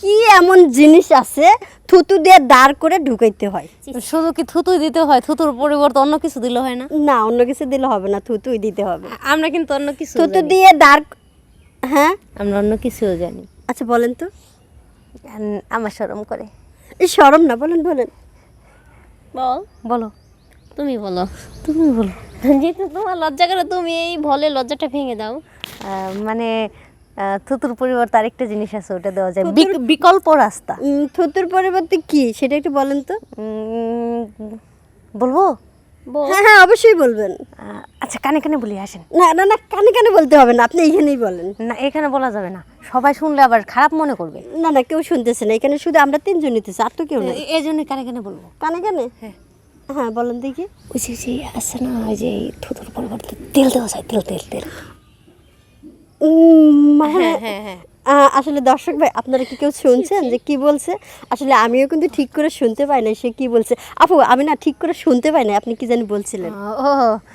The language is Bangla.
কি এমন জিনিস আছে থুতু দিয়ে দাঁড় করে ঢুকাইতে হয়? শুধু কি থুতুই দিতে হয়? থুতুর পরিবর্তে অন্য কিছু দিলে হয় না? না অন্য কিছু দিলে হবে না থুতুই দিতে হবে। আমরা কিন্তু অন্য কিছু থুতু দিয়ে দাঁড় হ্যাঁ? আমরা অন্য কিছুও জানি। আচ্ছা বলেন তো। আমার শরম করে। এই সরম না বলেন বলেন। বল। বলো। তুমি বলো। তুমি বলো। যেহেতু তোমার লজ্জা করে তুমি এই ভলে লজ্জাটা ভেঙে দাও। মানে থুতুর পরিবর্তে আরেকটা জিনিস আছে ওটা দেওয়া যায়। বিকল্প রাস্তা। থুতুর পরিবর্তে কি? সেটা একটু বলেন তো। বলব? হ্যাঁ হ্যাঁ অবশ্যই বলবেন। আচ্ছা কানে কানে বলি আসেন। না না না কানে কানে বলতে হবে না আপনি এইখানেই বলেন। না এখানে বলা যাবে না। সবাই শুনলে আবার খারাপ মনে করবে। না না কেউ শুনতেছে না এখানে শুধু আমরা তিনজন নিতেছি আর তো কেউ নেই। এই জন্যই কানে কানে বলব। কানে কানে? হ্যাঁ। হ্যাঁ বলেন দেখি। ওই যে যে আছে না ওই যে থুতুর পরিবর্তে তেল দেওয়া যায় তেল তেল তেল। উম, মানে আসলে দর্শক ভাই আপনারা কি কেউ শুনছেন যে কি বলছে? আসলে আমিও কিন্তু ঠিক করে শুনতে পাই না সে কি বলছে? আপু আমি না ঠিক করে শুনতে পাই না আপনি কি জানি বলছিলেন? ও